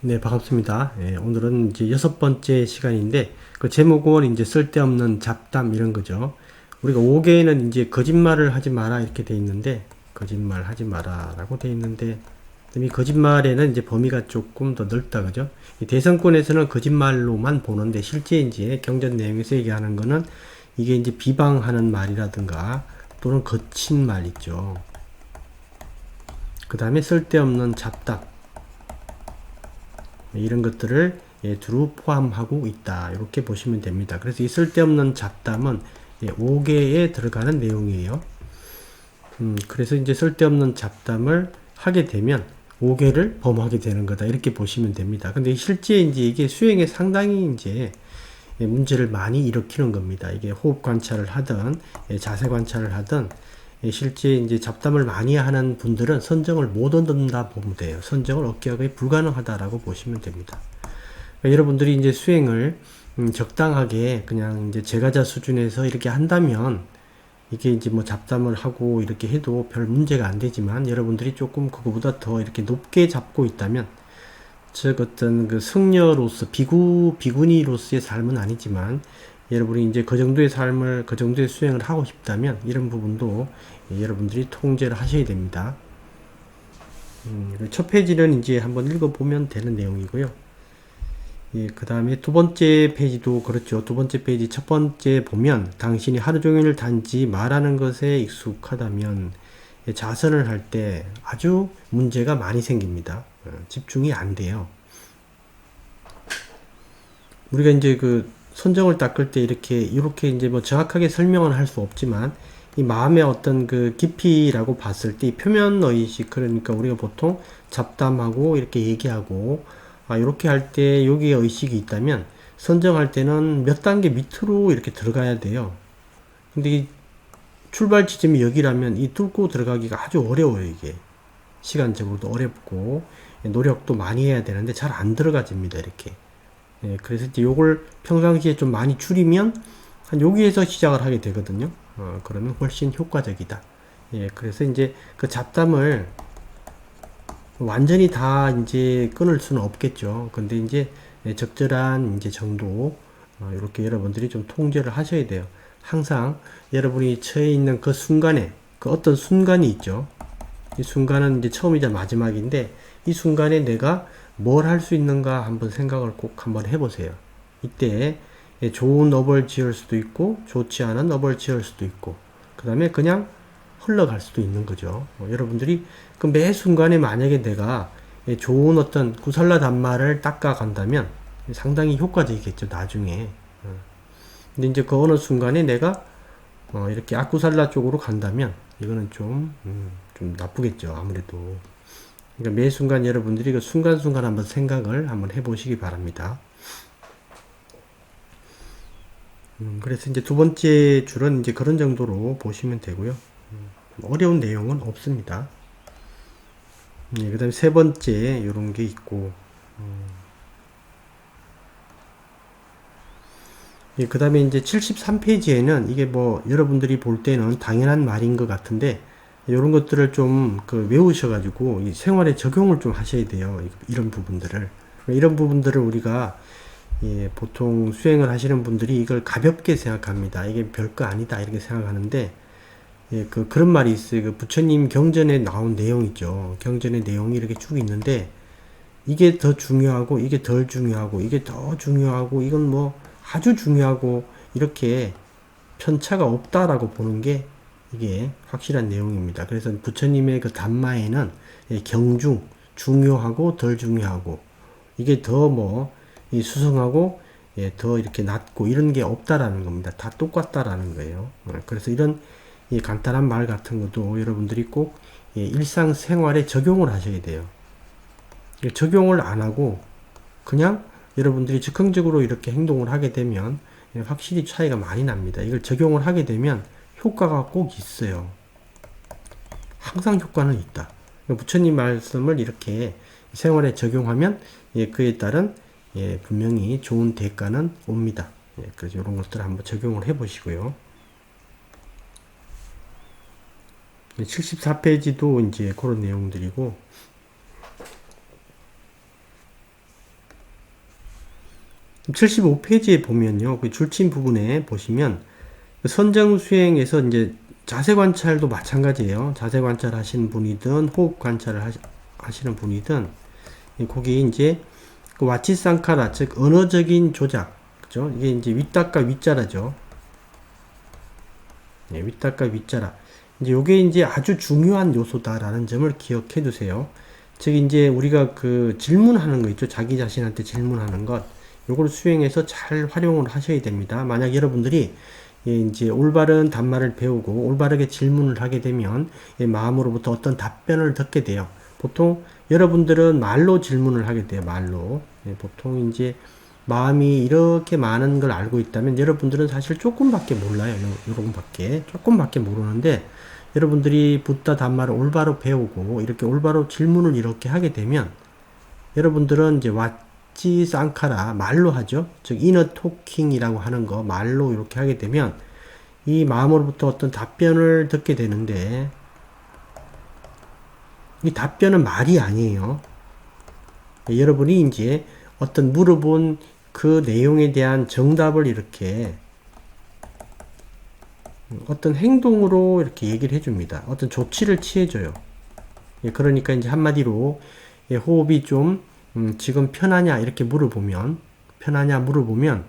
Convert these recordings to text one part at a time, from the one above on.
네, 반갑습니다. 예, 오늘은 이제 여섯 번째 시간인데, 그 제목은 이제 쓸데없는 잡담 이런 거죠. 우리가 5개에는 이제 거짓말을 하지 마라 이렇게 돼 있는데, 거짓말 하지 마라 라고 돼 있는데, 이 거짓말에는 이제 범위가 조금 더 넓다, 그죠? 이 대선권에서는 거짓말로만 보는데, 실제 이제 경전 내용에서 얘기하는 거는 이게 이제 비방하는 말이라든가, 또는 거친 말 있죠. 그 다음에 쓸데없는 잡담. 이런 것들을 예, 두루 포함하고 있다. 이렇게 보시면 됩니다. 그래서 이 쓸데없는 잡담은 예, 5개에 들어가는 내용이에요. 음, 그래서 이제 쓸데없는 잡담을 하게 되면 5개를 범하게 되는 거다. 이렇게 보시면 됩니다. 근데 실제 이제 이게 수행에 상당히 이제 예, 문제를 많이 일으키는 겁니다. 이게 호흡 관찰을 하든 예, 자세 관찰을 하든 예, 실제 이제 잡담을 많이 하는 분들은 선정을 못 얻는다 보면 돼요. 선정을 얻기가 거의 불가능하다라고 보시면 됩니다. 그러니까 여러분들이 이제 수행을 음, 적당하게 그냥 이제 제가자 수준에서 이렇게 한다면 이게 이제 뭐 잡담을 하고 이렇게 해도 별 문제가 안 되지만 여러분들이 조금 그거보다 더 이렇게 높게 잡고 있다면 즉 어떤 그 승려로서 비구 비구니로서의 삶은 아니지만 여러분이 이제 그 정도의 삶을 그 정도의 수행을 하고 싶다면 이런 부분도 예, 여러분들이 통제를 하셔야 됩니다. 음, 그첫 페이지는 이제 한번 읽어보면 되는 내용이고요. 예, 그 다음에 두 번째 페이지도 그렇죠. 두 번째 페이지 첫 번째 보면 당신이 하루 종일 단지 말하는 것에 익숙하다면 예, 자선을 할 때 아주 문제가 많이 생깁니다. 어, 집중이 안 돼요. 우리가 이제 그 선정을 닦을 때 이렇게 이렇게 이제 뭐 정확하게 설명은 할 수 없지만 이 마음의 어떤 그 깊이라고 봤을 때 표면 의식 그러니까 우리가 보통 잡담하고 이렇게 얘기하고 아 이렇게 할 때 여기에 의식이 있다면 선정할 때는 몇 단계 밑으로 이렇게 들어가야 돼요. 근데 이 출발 지점이 여기라면 이 뚫고 들어가기가 아주 어려워요 이게 시간적으로도 어렵고 노력도 많이 해야 되는데 잘 안 들어가집니다 이렇게. 예, 그래서 이제 요걸 평상시에 좀 많이 줄이면 한 여기에서 시작을 하게 되거든요. 어, 그러면 훨씬 효과적이다. 예, 그래서 이제 그 잡담을 완전히 다 이제 끊을 수는 없겠죠. 근데 이제 적절한 이제 정도 어, 이렇게 여러분들이 좀 통제를 하셔야 돼요. 항상 여러분이 처해 있는 그 순간에 그 어떤 순간이 있죠. 이 순간은 이제 처음이자 마지막인데 이 순간에 내가 뭘 할 수 있는가 한번 생각을 꼭 한번 해보세요. 이때 좋은 업을 지을 수도 있고 좋지 않은 업을 지을 수도 있고 그 다음에 그냥 흘러갈 수도 있는 거죠. 어, 여러분들이 그 매 순간에 만약에 내가 좋은 어떤 구살라 단말을 닦아 간다면 상당히 효과적이겠죠. 나중에. 어. 근데 이제 그 어느 순간에 내가 어, 이렇게 악구살라 쪽으로 간다면 이거는 좀, 음, 좀 나쁘겠죠. 아무래도. 그러니까 매 순간 여러분들이 그 순간순간 한번 생각을 한번 해보시기 바랍니다. 음, 그래서 이제 두 번째 줄은 이제 그런 정도로 보시면 되고요. 음, 어려운 내용은 없습니다. 네, 그 다음에 세 번째, 이런 게 있고, 음. 예, 그 다음에 이제 73페이지에는 이게 뭐 여러분들이 볼 때는 당연한 말인 것 같은데, 이런 것들을 좀 그 외우셔가지고 생활에 적용을 좀 하셔야 돼요. 이런 부분들을. 이런 부분들을 우리가 예, 보통 수행을 하시는 분들이 이걸 가볍게 생각합니다. 이게 별거 아니다 이렇게 생각하는데 예, 그 그런 말이 있어요. 그 부처님 경전에 나온 내용이죠. 경전의 내용이 이렇게 쭉 있는데 이게 더 중요하고 이게 덜 중요하고 이게 더 중요하고 이건 뭐 아주 중요하고 이렇게 편차가 없다라고 보는 게 이게 확실한 내용입니다. 그래서 부처님의 그 단마에는 예, 경중, 중요하고 덜 중요하고 이게 더 뭐 수성하고 예, 더 이렇게 낮고 이런 게 없다라는 겁니다. 다 똑같다라는 거예요. 어, 그래서 이런 이 간단한 말 같은 것도 여러분들이 꼭 예, 일상생활에 적용을 하셔야 돼요. 적용을 안 하고 그냥 여러분들이 즉흥적으로 이렇게 행동을 하게 되면 예, 확실히 차이가 많이 납니다. 이걸 적용을 하게 되면 효과가 꼭 있어요. 항상 효과는 있다. 부처님 말씀을 이렇게 생활에 적용하면 예, 그에 따른 예, 분명히 좋은 대가는 옵니다. 예, 그래서 이런 것들 한번 적용을 해 보시고요. 74페이지도 이제 그런 내용들이고 75페이지에 보면요. 그 줄침 부분에 보시면 그 선정 수행에서 이제 자세 관찰도 마찬가지예요. 자세 관찰 하시는 분이든 호흡 관찰을 하시, 하시는 분이든 이 거기 이제 그 와치상카라 즉 언어적인 조작 그죠? 이게 이제 윗다가 윗자라죠. 네, 윗다가 윗자라. 이제 요게 이제 아주 중요한 요소다라는 점을 기억해 두세요. 즉 이제 우리가 그 질문하는 거 있죠. 자기 자신한테 질문하는 것. 요걸 수행해서 잘 활용을 하셔야 됩니다. 만약 여러분들이 예, 이제 올바른 답말을 배우고 올바르게 질문을 하게 되면 예, 마음으로부터 어떤 답변을 듣게 돼요. 보통 여러분들은 말로 질문을 하게 돼요. 말로. 예, 보통 이제 마음이 이렇게 많은 걸 알고 있다면 여러분들은 사실 조금밖에 몰라요. 요, 요런밖에. 조금밖에 모르는데 여러분들이 붓다 단말을 올바로 배우고 이렇게 올바로 질문을 이렇게 하게 되면 여러분들은 이제 왓 지 쌍카라 말로 하죠. 즉 이너 토킹이라고 하는 거 말로 이렇게 하게 되면 이 마음으로부터 어떤 답변을 듣게 되는데 이 답변은 말이 아니에요. 여러분이 이제 어떤 물어본 그 내용에 대한 정답을 이렇게 어떤 행동으로 이렇게 얘기를 해줍니다. 어떤 조치를 취해줘요. 예, 그러니까 이제 한마디로 예, 호흡이 좀 음, 지금 편하냐 이렇게 물어보면 편하냐 물어보면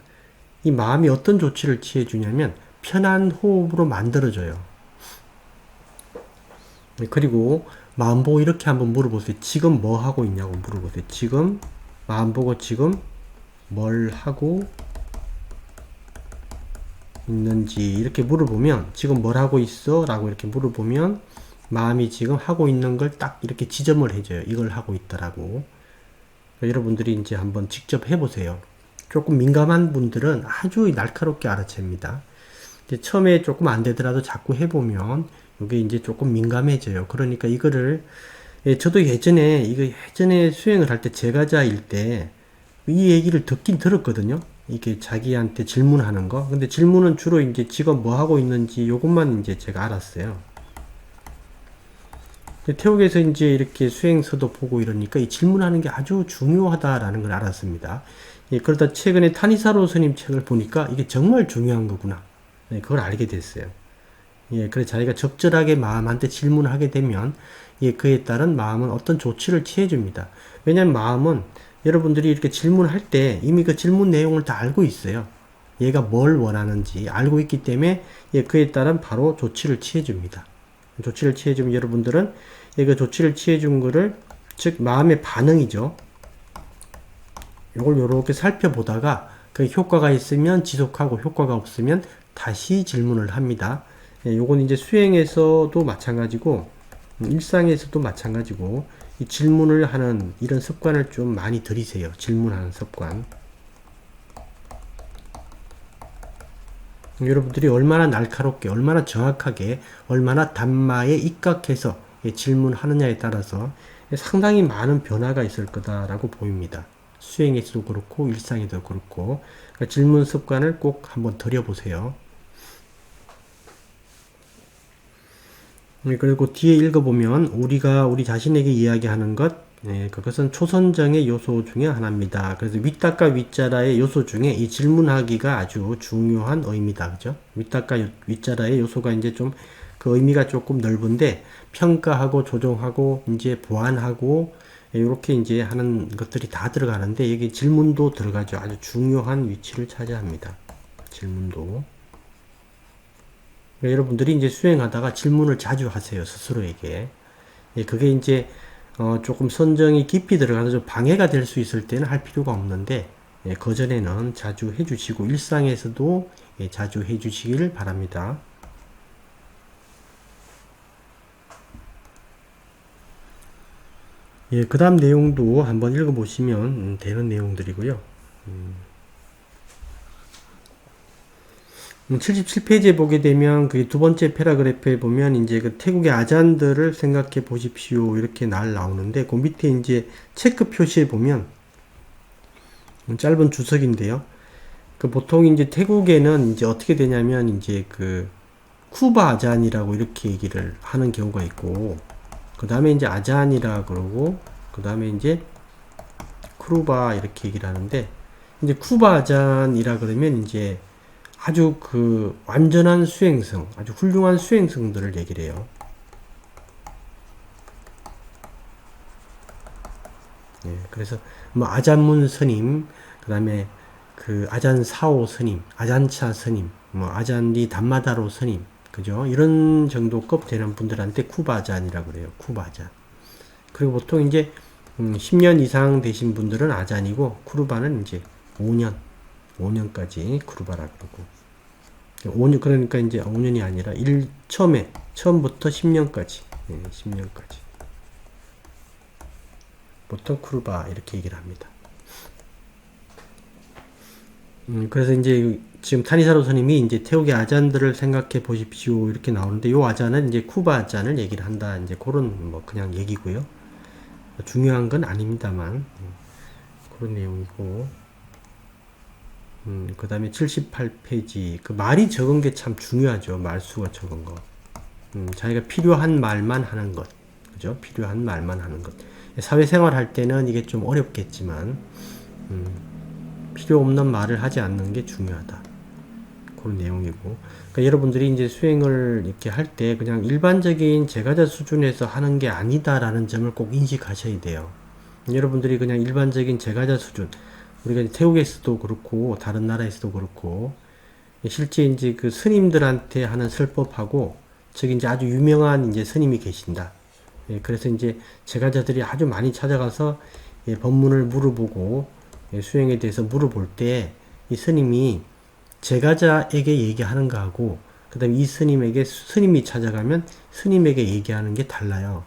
이 마음이 어떤 조치를 취해 주냐면 편한 호흡으로 만들어줘요. 예, 그리고 마음 보고 이렇게 한번 물어보세요. 지금 뭐 하고 있냐고 물어보세요. 지금 마음 보고 지금 뭘 하고 있는지 이렇게 물어보면 지금 뭘 하고 있어? 라고 이렇게 물어보면 마음이 지금 하고 있는 걸 딱 이렇게 지점을 해줘요. 이걸 하고 있다라고. 여러분들이 이제 한번 직접 해보세요. 조금 민감한 분들은 아주 날카롭게 알아챕니다. 처음에 조금 안 되더라도 자꾸 해보면 이게 이제 조금 민감해져요. 그러니까 이거를 예, 저도 예전에 이거 예전에 수행을 할 때 제가자일 때 이 얘기를 듣긴 들었거든요. 이게 자기한테 질문하는 거. 근데 질문은 주로 이제 지금 뭐 하고 있는지 요것만 이제 제가 알았어요. 태국에서 이제 이렇게 수행서도 보고 이러니까 이 질문하는 게 아주 중요하다라는 걸 알았습니다. 예, 그러다 최근에 타니사로 스님 책을 보니까 이게 정말 중요한 거구나. 네, 그걸 알게 됐어요. 예, 그래 자기가 적절하게 마음한테 질문을 하게 되면 예, 그에 따른 마음은 어떤 조치를 취해 줍니다. 왜냐하면 마음은 여러분들이 이렇게 질문할 때 이미 그 질문 내용을 다 알고 있어요. 얘가 뭘 원하는지 알고 있기 때문에 예, 그에 따른 바로 조치를 취해 줍니다. 조치를 취해 주면 여러분들은 예, 그 조치를 취해 준 거를 즉 마음의 반응이죠. 이걸 이렇게 살펴보다가 그 효과가 있으면 지속하고 효과가 없으면 다시 질문을 합니다. 예, 요건 이제 수행에서도 마찬가지고 일상에서도 마찬가지고 이 질문을 하는 이런 습관을 좀 많이 들이세요. 질문하는 습관. 여러분들이 얼마나 날카롭게, 얼마나 정확하게, 얼마나 단마에 입각해서 질문하느냐에 따라서 상당히 많은 변화가 있을 거다라고 보입니다. 수행에서도 그렇고 일상에도 그렇고 그러니까 질문 습관을 꼭 한번 들여보세요. 네, 그리고 뒤에 읽어보면 우리가 우리 자신에게 이야기하는 것 네, 그것은 초선정의 요소 중에 하나입니다. 그래서 윗다가 윗자라의 요소 중에 이 질문하기가 아주 중요한 의미다. 그죠? 윗다가 윗자라의 요소가 이제 좀 그 의미가 조금 넓은데 평가하고 조정하고 이제 보완하고 이렇게 이제 하는 것들이 다 들어가는데 여기 질문도 들어가죠. 아주 중요한 위치를 차지합니다. 질문도. 그러니까 여러분들이 이제 수행하다가 질문을 자주 하세요 스스로에게. 예, 그게 이제 어, 조금 선정이 깊이 들어가서 좀 방해가 될 수 있을 때는 할 필요가 없는데 예, 그 전에는 자주 해주시고 일상에서도 예, 자주 해주시길 바랍니다. 예, 그 다음 내용도 한번 읽어보시면 음, 되는 내용들이고요. 음. 77페이지에 보게 되면 그 두 번째 패러그래프에 보면 이제 그 태국의 아잔들을 생각해 보십시오. 이렇게 날 나오는데 그 밑에 이제 체크 표시에 보면 짧은 주석인데요. 그 보통 이제 태국에는 이제 어떻게 되냐면 이제 그 쿠바 아잔이라고 이렇게 얘기를 하는 경우가 있고 그 다음에 이제 아잔이라 그러고 그 다음에 이제 크루바 이렇게 얘기를 하는데 이제 쿠바잔이라 그러면 이제 아주 그 완전한 수행성, 아주 훌륭한 수행성들을 얘기를 해요. 예, 그래서 뭐 아잔문 스님, 그다음에 그 아잔 사오 스님, 아잔차 스님, 뭐 아잔리 담마다로 스님, 그죠? 이런 정도급 되는 분들한테 쿠바잔이라고 그래요. 쿠바잔. 그리고 보통 이제 음, 10년 이상 되신 분들은 아잔이고 쿠르바는 이제 5년, 5년까지 쿠르바라 그러고 5년 그러니까 이제 5년이 아니라 1 처음에 처음부터 10년까지, 예, 10년까지. 보통 쿠르바 이렇게 얘기를 합니다. 음, 그래서 이제 지금 타니사로 스님이 이제 태국의 아잔들을 생각해 보십시오 이렇게 나오는데 요 아잔은 이제 쿠바 아잔을 얘기를 한다 이제 그런 뭐 그냥 얘기고요. 중요한 건 아닙니다만 음, 그런 내용이고 음, 그 다음에 78페이지 그 말이 적은 게 참 중요하죠 말수가 적은 거 음, 자기가 필요한 말만 하는 것 그죠 필요한 말만 하는 것 사회생활 할 때는 이게 좀 어렵겠지만 음, 필요 없는 말을 하지 않는 게 중요하다. 그런 내용이고. 그러니까 여러분들이 이제 수행을 이렇게 할 때 그냥 일반적인 제가자 수준에서 하는 게 아니다라는 점을 꼭 인식하셔야 돼요. 여러분들이 그냥 일반적인 제가자 수준, 우리가 태국에서도 그렇고, 다른 나라에서도 그렇고, 실제 이제 그 스님들한테 하는 설법하고, 저기 이제 아주 유명한 이제 스님이 계신다. 예, 그래서 이제 제가자들이 아주 많이 찾아가서 예, 법문을 물어보고 예, 수행에 대해서 물어볼 때 이 스님이 제가자에게 얘기하는 거하고 그다음에 이 스님에게 스님이 찾아가면 스님에게 얘기하는 게 달라요.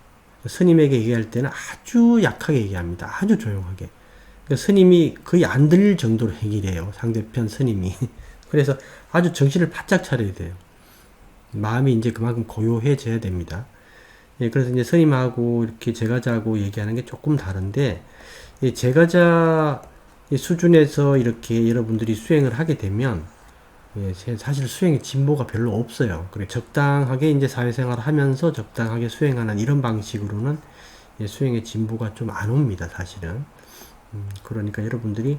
스님에게 얘기할 때는 아주 약하게 얘기합니다. 아주 조용하게. 그러니까 스님이 거의 안 들릴 정도로 해요. 상대편 스님이. 그래서 아주 정신을 바짝 차려야 돼요. 마음이 이제 그만큼 고요해져야 됩니다. 예, 그래서 이제 스님하고 이렇게 제가자하고 얘기하는 게 조금 다른데, 예, 제가자 수준에서 이렇게 여러분들이 수행을 하게 되면, 예, 사실 수행의 진보가 별로 없어요. 그래 적당하게 이제 사회생활을 하면서 적당하게 수행하는 이런 방식으로는 예, 수행의 진보가 좀 안 옵니다, 사실은. 음, 그러니까 여러분들이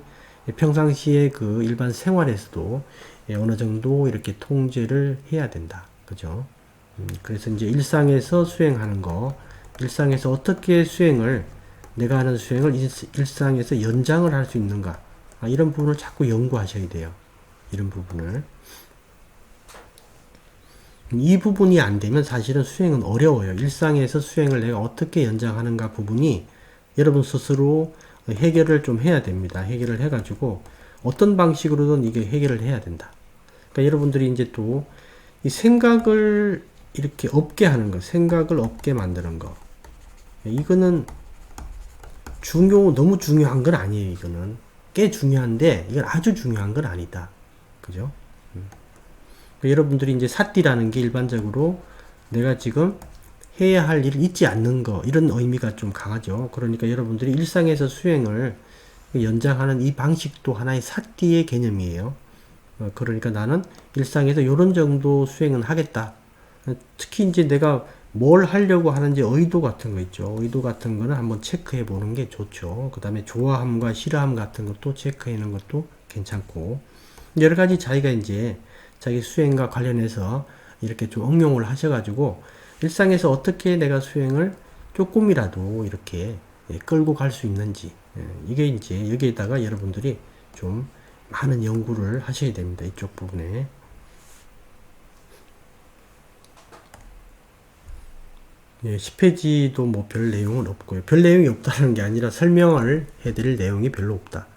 평상시에 그 일반 생활에서도 예, 어느 정도 이렇게 통제를 해야 된다. 그죠? 음, 그래서 이제 일상에서 수행하는 거, 일상에서 어떻게 수행을, 내가 하는 수행을 일, 일상에서 연장을 할 수 있는가. 아, 이런 부분을 자꾸 연구하셔야 돼요. 이런 부분을. 이 부분이 안 되면 사실은 수행은 어려워요. 일상에서 수행을 내가 어떻게 연장하는가 부분이 여러분 스스로 해결을 좀 해야 됩니다. 해결을 해가지고 어떤 방식으로든 이게 해결을 해야 된다. 그러니까 여러분들이 이제 또 이 생각을 이렇게 없게 하는 거, 생각을 없게 만드는 거. 이거는 중요, 너무 중요한 건 아니에요, 이거는. 꽤 중요한데, 이건 아주 중요한 건 아니다. 그죠? 음. 여러분들이 이제 사띠라는 게 일반적으로 내가 지금 해야 할 일을 잊지 않는 거, 이런 의미가 좀 강하죠. 그러니까 여러분들이 일상에서 수행을 연장하는 이 방식도 하나의 사띠의 개념이에요. 어, 그러니까 나는 일상에서 이런 정도 수행은 하겠다. 특히 이제 내가 뭘 하려고 하는지 의도 같은 거 있죠. 의도 같은 거는 한번 체크해 보는 게 좋죠. 그 다음에 좋아함과 싫어함 같은 것도 체크해 는 것도 괜찮고. 여러 가지 자기가 이제 자기 수행과 관련해서 이렇게 좀 응용을 하셔가지고 일상에서 어떻게 내가 수행을 조금이라도 이렇게 예, 끌고 갈 수 있는지. 예, 이게 이제 여기에다가 여러분들이 좀 많은 연구를 하셔야 됩니다. 이쪽 부분에. 예, 10페이지도 뭐 별 내용은 없고요. 별 내용이 없다는 게 아니라 설명을 해드릴 내용이 별로 없다.